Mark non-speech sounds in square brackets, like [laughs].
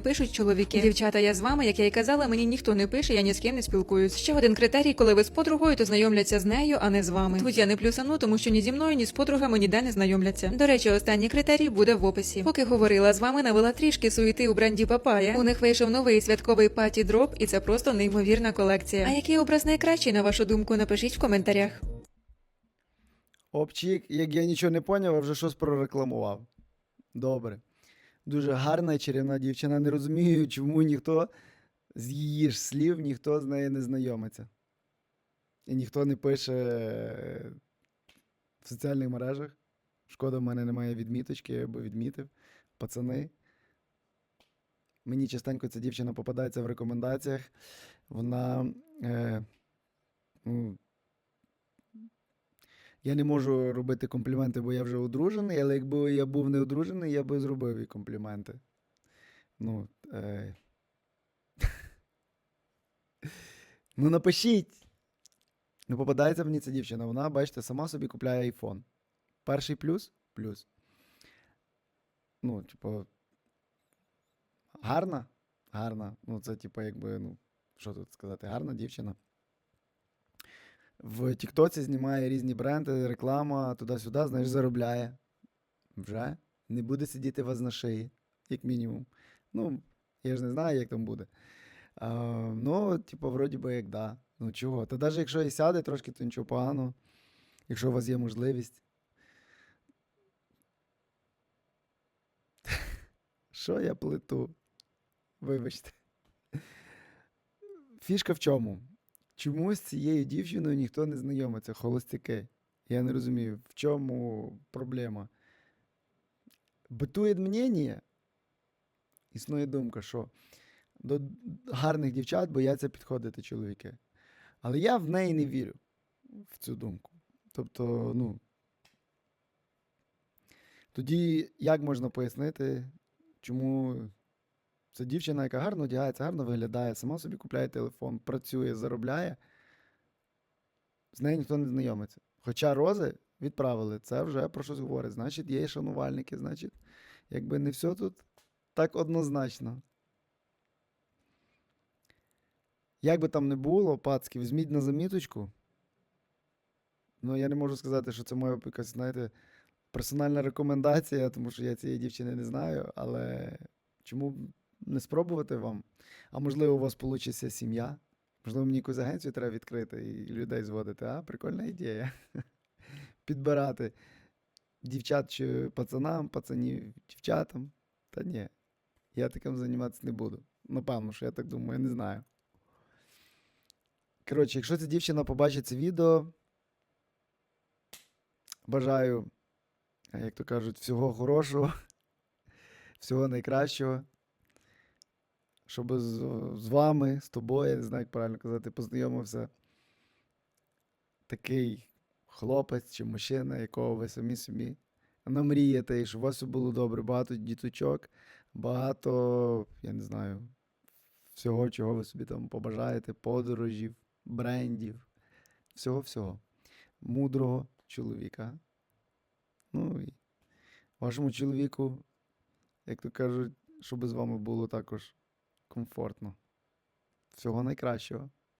пишуть чоловіки. Дівчата, я з вами, як я й казала, мені ніхто не пише, я ні з ким не спілкуюсь. Ще один критерій, коли ви з подругою, то знайомляться з нею, а не з вами. Тут я не плюсану, тому що ні зі мною, ні з подругами ніде не знайомляться. До речі, останній критерій буде в описі. Поки говорила з вами, навела трішки суєти у бренді Папая. У них вийшов новий святковий паті дроп, і це просто неймовірна колекція. А який образ найкращий, на вашу думку, напишіть в коментарях. Обчик, як я нічого не поняв, а вже щось прорекламував. Добре. Дуже гарна чарівна дівчина. Не розумію, чому ніхто з її ж слів, ніхто з нею не знайомиться. І ніхто не пише е, в соціальних мережах. Шкода, в мене немає відміточки, я би відмітив. Пацани. Мені частенько ця дівчина попадається в рекомендаціях. Вона. Е, ну, я не можу робити компліменти, бо я вже одружений, але якби я був не одружений, я би зробив їй компліменти. Ну, е... ну напишіть. Ну, попадається мені ця дівчина. Вона, бачите, сама собі купляє айфон. Перший плюс плюс. Ну, типу. Гарна? Гарна. Ну, це, типу, якби, ну, що тут сказати, гарна дівчина. В Тіктоці знімає різні бренди, реклама, туди-сюди, знаєш, заробляє. Вже не буде сидіти вас на шиї, як мінімум. Ну, я ж не знаю, як там буде. А, ну, типу, вроді би, як да. Ну чого? Та навіть якщо і сяде трошки, то нічого поганого. Якщо у вас є можливість. [laughs] Що я плету? Вибачте. Фішка в чому? Чому з цією дівчиною ніхто не знайомиться? Холостяки. Я не розумію, в чому проблема. Битує мнення, існує думка, що до гарних дівчат бояться підходити чоловіки. Але я в неї не вірю в цю думку. Тобто, ну. Тоді як можна пояснити, чому це дівчина, яка гарно одягається, гарно виглядає, сама собі купляє телефон, працює, заробляє. З нею ніхто не знайомиться. Хоча рози відправили, це вже про щось говорить. Значить, є і шанувальники, значить, якби не все тут так однозначно. Як би там не було, пацки, візьміть на заміточку. Ну, я не можу сказати, що це моя якась, знаєте, персональна рекомендація, тому що я цієї дівчини не знаю, але чому не спробувати вам? А можливо, у вас вийде сім'я? Можливо, мені якусь агенцію треба відкрити і людей зводити, а? Прикольна ідея. [laughs] Підбирати дівчат чи пацанам, пацанів дівчатам. Та ні, я таким займатися не буду. Напевно, що я так думаю, я не знаю. Коротше, якщо ця дівчина побачить це відео, бажаю, як то кажуть, всього хорошого, [laughs] всього найкращого. Щоб з, з вами, з тобою, я не знаю, як правильно казати, познайомився такий хлопець чи мужчина, якого ви самі собі намрієте, і щоб у вас було добре, багато діточок, багато, я не знаю, всього, чого ви собі там побажаєте, подорожів, брендів, всього-всього. Мудрого чоловіка. Ну і вашому чоловіку, як то кажуть, щоб з вами було також комфортно. Всього найкращого.